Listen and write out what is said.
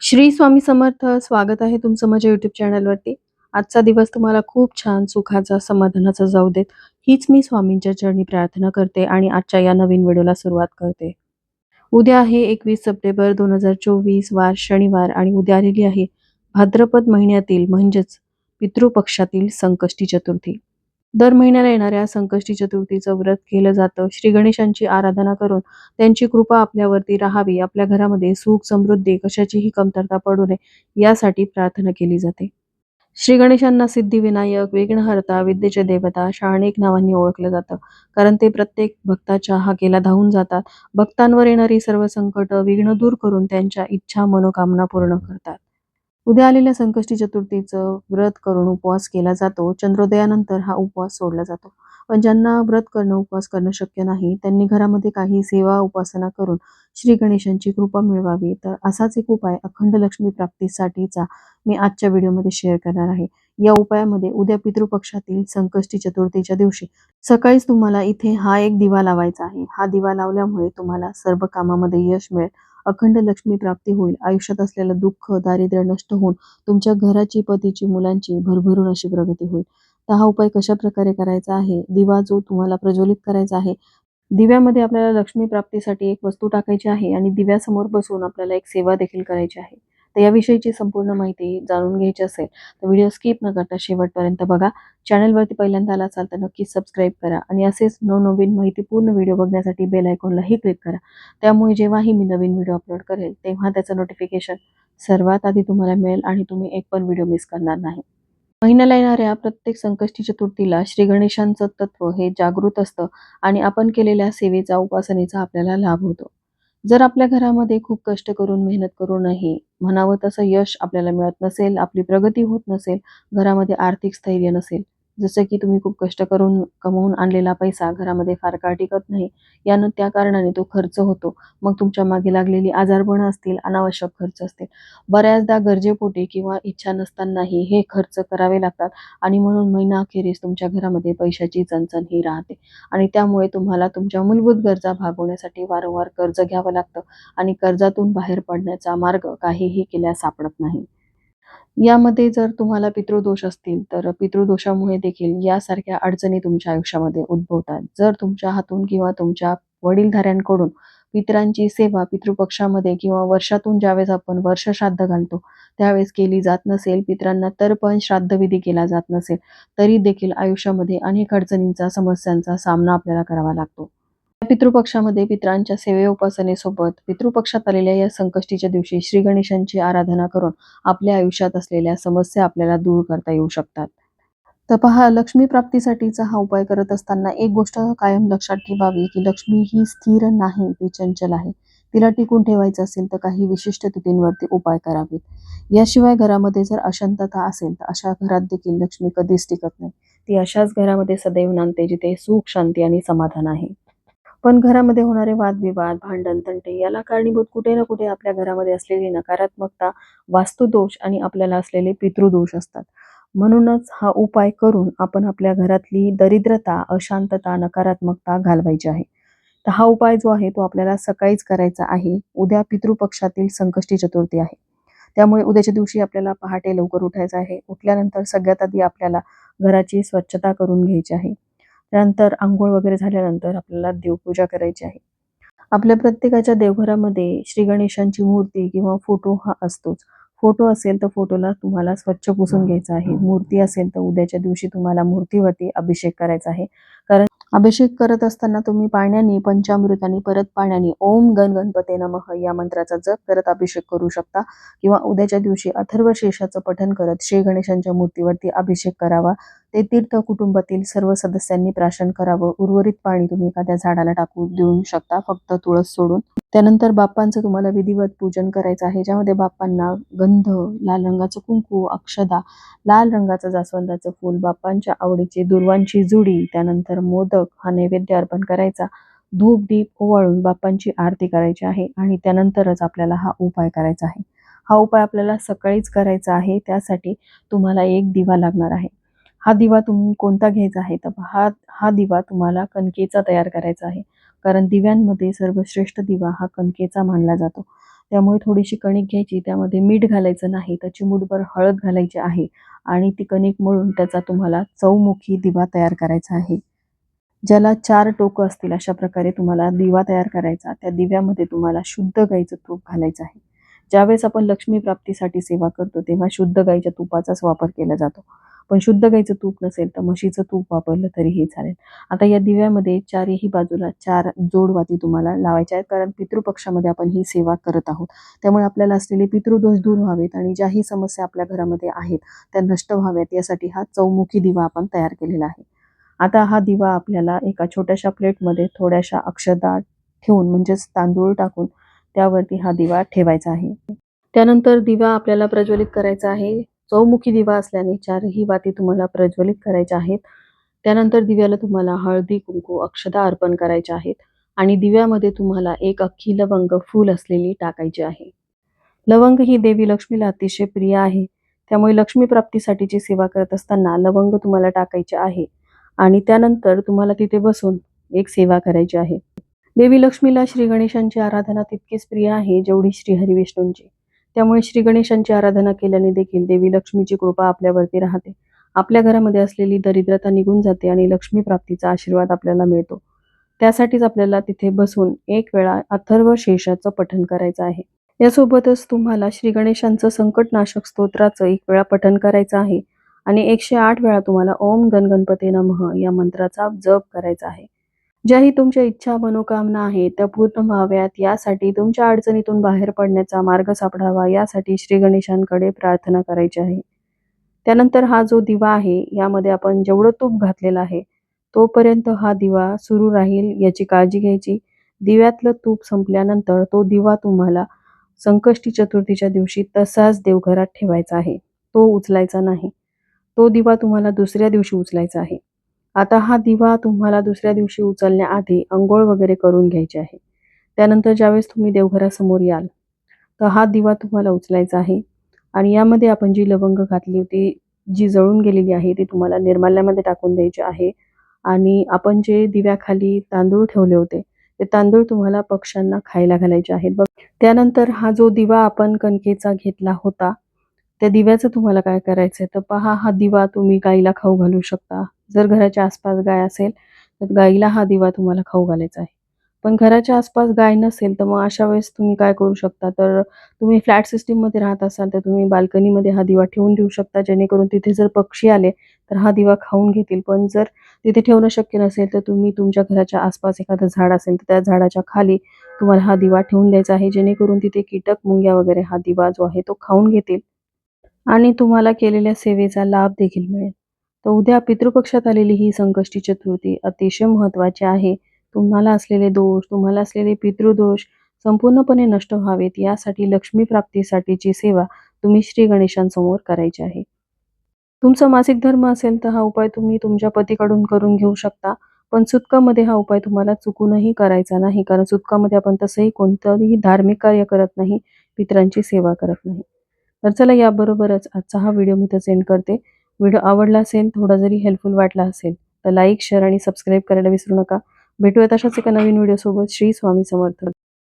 श्री स्वामी समर्थ स्वागत आहे तुमचं माझ्या युट्यूब चॅनलवरती आजचा दिवस तुम्हाला खूप छान सुखाचा समाधानाचा जाऊ देत. हीच मी स्वामींच्या चरणी प्रार्थना करते आणि आजच्या या नवीन व्हिडिओला सुरुवात करते. उद्या आहे एकवीस सप्टेंबर दोन हजार चोवीस वार शनिवार आणि उद्या आलेली आहे भाद्रपद महिन्यातील म्हणजेच पितृपक्षातील संकष्टी चतुर्थी. दर महिन्याला येणाऱ्या संकष्टी चतुर्थीचं व्रत केलं जातं. श्री गणेशांची आराधना करून त्यांची कृपा आपल्यावरती राहावी आपल्या घरामध्ये सुख समृद्धी कशाचीही कमतरता पडू नये यासाठी प्रार्थना केली जाते. श्री गणेशांना सिद्धिविनायक विघ्नहर्ता विद्येचे देवता अशा अनेक नावांनी ओळखलं जातं. कारण ते प्रत्येक भक्ताच्या हाकेला धावून जातात. भक्तांवर येणारी सर्व संकट विघ्न दूर करून त्यांच्या इच्छा मनोकामना पूर्ण करतात. उद्या आलेल्या संकष्टी चतुर्थीचं व्रत करून उपवास केला जातो. चंद्रोदयानंतर हा उपवास सोडला जातो. पण ज्यांना व्रत करणं उपवास करणं शक्य नाही त्यांनी घरामध्ये काही सेवा उपासना करून श्री गणेशांची कृपा मिळवावी. तर असाच एक उपाय अखंड लक्ष्मी प्राप्तीसाठीचा मी आजच्या व्हिडिओमध्ये शेअर करणार आहे. या उपायामध्ये उद्या पितृपक्षातील संकष्टी चतुर्थीच्या दिवशी सकाळीच तुम्हाला इथे हा एक दिवा लावायचा आहे. हा दिवा लावल्यामुळे तुम्हाला सर्व कामामध्ये यश मिळेल. अखंड लक्ष्मी प्राप्ती होईल. आयुष्यात असलेलं दुःख दारिद्र्य नष्ट होऊन तुमच्या घराची पतीची मुलांची भरभरून अशी प्रगती होईल. तर हा उपाय कशा प्रकारे करायचा आहे? दिवा जो तुम्हाला प्रज्वलित करायचा आहे दिव्यामध्ये आपल्याला लक्ष्मी प्राप्तीसाठी एक वस्तू टाकायची आहे आणि दिव्यासमोर बसून आपल्याला एक सेवा देखील करायची आहे. तर याविषयीची संपूर्ण माहिती जाणून घ्यायची असेल तर व्हिडिओ स्किप न करता शेवटपर्यंत बघा. चॅनलवरती पहिल्यांदा आला असाल तर नक्की सबस्क्राईब करा आणि असेच नवनवीन माहितीपूर्ण व्हिडिओ बघण्यासाठी बेल आयकॉनलाही क्लिक करा. त्यामुळे जेव्हाही मी नवीन व्हिडिओ अपलोड करेल तेव्हा त्याचं नोटिफिकेशन सर्वात आधी तुम्हाला मिळेल आणि तुम्ही एक पण व्हिडिओ मिस करणार नाही. महिन्याला येणाऱ्या प्रत्येक संकष्टी चतुर्थीला श्री गणेशांचं तत्व हे जागृत असतं आणि आपण केलेल्या सेवेचा उपासनेचा आपल्याला लाभ होतो. जर आपल्या घरामध्ये खूप कष्ट करून मेहनत करूनही म्हणावं तसं यश आपल्याला मिळत नसेल आपली प्रगती होत नसेल घरामध्ये आर्थिक स्थैर्य नसेल जसं की तुम्ही खूप कष्ट करून कमवून आणलेला पैसा घरामध्ये फार काळ टिकत नाही यानं त्या कारणाने तो खर्च होतो. मग तुमच्या मागे लागलेली आजारपणं असतील अनावश्यक खर्च असतील. बऱ्याचदा गरजेपोटी किंवा इच्छा नसतानाही हे खर्च करावे लागतात आणि म्हणून महिना अखेरीस तुमच्या घरामध्ये पैशाची चणचण ही राहते. आणि त्यामुळे तुम्हाला तुमच्या मूलभूत गरजा भागवण्यासाठी वारंवार कर्ज घ्यावं लागतं आणि कर्जातून बाहेर पडण्याचा मार्ग काहीही केल्यास सापडत नाही. यामध्ये जर तुम्हाला पितृदोष असतील तर पितृदोषामुळे देखील यासारख्या अडचणी तुमच्या आयुष्यामध्ये उद्भवतात. जर तुमच्या हातून किंवा तुमच्या वडीलधाऱ्यांकडून पितरांची सेवा पितृपक्षामध्ये किंवा वर्षातून ज्यावेळेस आपण वर्ष श्राद्ध घालतो त्यावेळेस केली जात नसेल पितरांना तर पण श्राद्धविधी केला जात नसेल तरी देखील आयुष्यामध्ये अनेक अडचणींचा समस्यांचा सामना आपल्याला करावा लागतो. पितृपक्षामध्ये पितरांच्या सेवे उपासनेसोबत पितृपक्षात आलेल्या या संकष्टीच्या दिवशी श्री गणेशांची आराधना करून आपल्या आयुष्यात असलेल्या समस्या आपल्याला दूर करता येऊ शकतात. तर पहा लक्ष्मी प्राप्तीसाठीचा हा उपाय करत असताना एक गोष्ट कायम लक्षात ठेवावी की लक्ष्मी ही स्थिर नाही ती चंचल आहे. तिला टिकून ठेवायचं असेल तर काही विशिष्ट तिथींवरती उपाय करावेत. याशिवाय घरामध्ये जर अशांतता असेल तर अशा घरात देखील लक्ष्मी कधीच टिकत नाही. ती अशाच घरामध्ये सदैव नांदते जिथे सुख शांती आणि समाधान आहे. पण घरामध्ये होणारे वादविवाद भांडण तंटे याला कारणीभूत कुठे ना कुठे आपल्या घरामध्ये असलेली नकारात्मकता वास्तुदोष आणि आपल्याला असलेले पितृदोष असतात. म्हणूनच हा उपाय करून आपण आपल्या घरातली दरिद्रता अशांतता नकारात्मकता घालवायची आहे. तर हा उपाय जो आहे तो आपल्याला सकाळीच करायचा आहे. उद्या पितृपक्षातील संकष्टी चतुर्थी आहे. त्यामुळे उद्याच्या दिवशी आपल्याला पहाटे लवकर उठायचं आहे. उठल्यानंतर सगळ्यात आधी आपल्याला घराची स्वच्छता करून घ्यायची आहे. त्यानंतर आंघोळ वगैरे झाल्यानंतर आपल्याला देवपूजा करायची आहे. आपल्या प्रत्येकाच्या देवघरामध्ये श्री गणेशांची मूर्ती किंवा फोटो हा असतोच. फोटो असेल तर फोटोला तुम्हाला स्वच्छ पुसून घ्यायचा आहे. मूर्ती असेल तर उद्याच्या दिवशी तुम्हाला मूर्तीवरती अभिषेक करायचा आहे. कारण अभिषेक करत असताना तुम्ही पाण्याने पंचामृताने परत पाण्याने ओम गण गणपते नमः या मंत्राचा जप करत अभिषेक करू शकता. किंवा उद्याच्या दिवशी अथर्व शेषाचं पठन करत श्री गणेशांच्या मूर्तीवरती अभिषेक करावा. ते तीर्थ कुटुंबातील सर्व सदस्यांनी प्राशन करावं. उर्वरित पाणी तुम्ही एखाद्या झाडाला टाकू देऊ शकता. फक्त तुळस सोडून. त्यानंतर बाप्पांचं तुम्हाला विधिवत पूजन करायचं आहे. ज्यामध्ये बाप्पांना गंध लाल रंगाचं कुंकू अक्षदा लाल रंगाचं जास्वंदाचं फूल बाप्पांच्या आवडीची दुर्वांची जुडी त्यानंतर मोदक हा नैवेद्य अर्पण करायचा. धूप दीप ओवाळून बाप्पांची आरती करायची आहे आणि त्यानंतरच आपल्याला हा उपाय करायचा आहे. हा उपाय आपल्याला सकाळीच करायचा आहे. त्यासाठी तुम्हाला एक दिवा लागणार आहे. हा दिवा तुम्ही कोणता घ्यायचा आहे? तर हा हा दिवा तुम्हाला कणकेचा तयार करायचा आहे. कारण दिव्यांमध्ये सर्वश्रेष्ठ दिवा हा कणकेचा मानला जातो. त्यामुळे थोडीशी कणिक घ्यायची त्यामध्ये मीठ घालायचं नाही तर चिमूटभर हळद घालायची आहे आणि ती कणिक मळून त्याचा तुम्हाला चौमुखी दिवा तयार करायचा आहे. ज्याला चार टोकं असतील अशा प्रकारे तुम्हाला दिवा तयार करायचा. त्या दिव्यामध्ये तुम्हाला शुद्ध गाईचं तूप घालायचं आहे. ज्यावेळेस आपण लक्ष्मी प्राप्तीसाठी सेवा करतो तेव्हा शुद्ध गाईच्या तुपाचाच वापर केला जातो. पण शुद्ध गाईचं तूप नसेल तर म्हशीचं तूप वापरलं तरीही चालेल. आता या दिव्यामध्ये चारही बाजूला चार जोडवाती तुम्हाला लावायच्या आहेत कारण पितृपक्षामध्ये आपण ही सेवा करत आहोत. त्यामुळे आपल्याला असलेले पितृदोष दूर व्हावेत आणि ज्याही समस्या आपल्या घरामध्ये आहेत त्या नष्ट व्हाव्यात यासाठी हा चौमुखी दिवा आपण तयार केलेला आहे. आता हा दिवा आपल्याला एका छोट्याशा प्लेटमध्ये थोड्याशा अक्षदा ठेवून म्हणजेच तांदूळ टाकून त्यावरती हा दिवा ठेवायचा आहे. त्यानंतर दिवा आपल्याला प्रज्वलित करायचा आहे. चौमुखी दिवा असल्याने चारही वाती तुम्हाला प्रज्वलित करायच्या आहेत. त्यानंतर दिव्याला तुम्हाला हळदी कुंकू अक्षदा अर्पण करायच्या आहेत आणि दिव्यामध्ये तुम्हाला एक अख्खी लवंग फूल असलेली टाकायची आहे. लवंग ही देवी लक्ष्मीला अतिशय प्रिय आहे. त्यामुळे लक्ष्मी प्राप्तीसाठीची सेवा करत असताना लवंग तुम्हाला टाकायचे आहे आणि त्यानंतर तुम्हाला तिथे बसून एक सेवा करायची आहे. देवी लक्ष्मीला श्री गणेशांची आराधना तितकीच प्रिय आहे जेवढी श्री हरिविष्णूंची. त्यामुळे श्री गणेशांची आराधना केल्याने देखील देवी लक्ष्मीची कृपा आपल्यावरती राहते. आपल्या घरामध्ये असलेली दरिद्रता निघून जाते आणि लक्ष्मी प्राप्तीचा आशीर्वाद आपल्याला मिळतो. त्यासाठीच आपल्याला तिथे बसून एक वेळा अथर्व शेषाचं पठण करायचं आहे. यासोबतच तुम्हाला श्री गणेशांचं संकटनाशक स्तोत्राचं एक वेळा पठण करायचं आहे. आणि एकशे आठ वेळा तुम्हाला ओम गण गणपती नमः या मंत्राचा जप करायचा आहे. ज्याही तुमच्या इच्छा मनोकामना आहेत त्या पूर्ण व्हाव्यात. यासाठी तुमच्या अडचणीतून बाहेर पडण्याचा मार्ग सापडावा. यासाठी श्री गणेशांकडे प्रार्थना करायची आहे. त्यानंतर हा जो दिवा आहे यामध्ये आपण जेवढं तूप घातलेलं आहे तोपर्यंत हा दिवा सुरू राहील याची काळजी घ्यायची. दिव्यातलं तूप संपल्यानंतर तो दिवा तुम्हाला संकष्टी चतुर्थीच्या दिवशी तसाच देवघरात ठेवायचा आहे. तो उचलायचा नाही. तो दिवा तुम्हाला दुसऱ्या दिवशी उचलायचा आहे. आता हा दिवा तुम्हाला दुसऱ्या दिवशी उचलण्याआधी अंघोळ वगैरे करून घ्यायची आहे. त्यानंतर ज्यावेळेस तुम्ही देवघरासमोर याल तर हा दिवा तुम्हाला उचलायचा आहे. आणि यामध्ये आपण जी लवंग घातली होती जी जळून गेलेली आहे ती तुम्हाला निर्माल्यामध्ये टाकून द्यायची आहे. आणि आपण जे दिव्याखाली तांदूळ ठेवले होते ते तांदूळ तुम्हाला पक्ष्यांना खायला घालायचे आहेत. बघ त्यानंतर हा जो दिवा आपण कणकेचा घेतला होता त्या दिव्याचं तुम्हाला काय करायचं आहे तर पहा हा दिवा तुम्ही गाईला खाऊ घालू शकता. जर घराच्या आसपास गाय असेल तर गाईला हा दिवा तुम्हाला खाऊ घालायचा आहे. पण घराच्या आसपास गाय नसेल तर मग अशा वेळेस तुम्ही काय करू शकता? तर तुम्ही फ्लॅट सिस्टीममध्ये राहत असाल तर तुम्ही बाल्कनीमध्ये हा दिवा ठेवून देऊ शकता. जेणेकरून तिथे जर पक्षी आले तर हा दिवा खाऊन घेतील. पण जर तिथे ठेवणं शक्य नसेल तर तुम्ही तुमच्या घराच्या आसपास एखादं झाड असेल तर त्या झाडाच्या खाली तुम्हाला हा दिवा ठेवून द्यायचा आहे. जेणेकरून तिथे कीटक मुंग्या वगैरे हा दिवा जो आहे तो खाऊन घेतील. आणि तुम्हाला केलेल्या सेवेचा लाभ देखील मिळेल. तर उद्या पितृपक्षात आलेली ही संकष्टी चतुर्थी अतिशय महत्त्वाची आहे. तुम्हाला असलेले दोष तुम्हाला असलेले पितृदोष संपूर्णपणे नष्ट व्हावेत. यासाठी लक्ष्मी प्राप्तीसाठीची सेवा तुम्ही श्री गणेशांसमोर करायची आहे. तुमचा मासिक धर्म असेल तर हा उपाय तुम्ही तुमच्या पतीकडून करून घेऊ शकता. पण सुतकामध्ये हा उपाय तुम्हाला चुकूनही करायचा नाही. कारण सुतकामध्ये आपण तसंही कोणतंही धार्मिक कार्य करत नाही पितरांची सेवा करत नाही. तर चला याबरोबरच आजचा हा व्हिडिओ मी तर सेंड करते. व्हिडिओ आवडला असेल थोडा जरी हेल्पफुल वाटला असेल तर लाईक शेअर आणि सबस्क्राईब करायला विसरू नका. भेटूयात अशाच एका नवीन व्हिडिओसोबत श्री स्वामी समर्थ.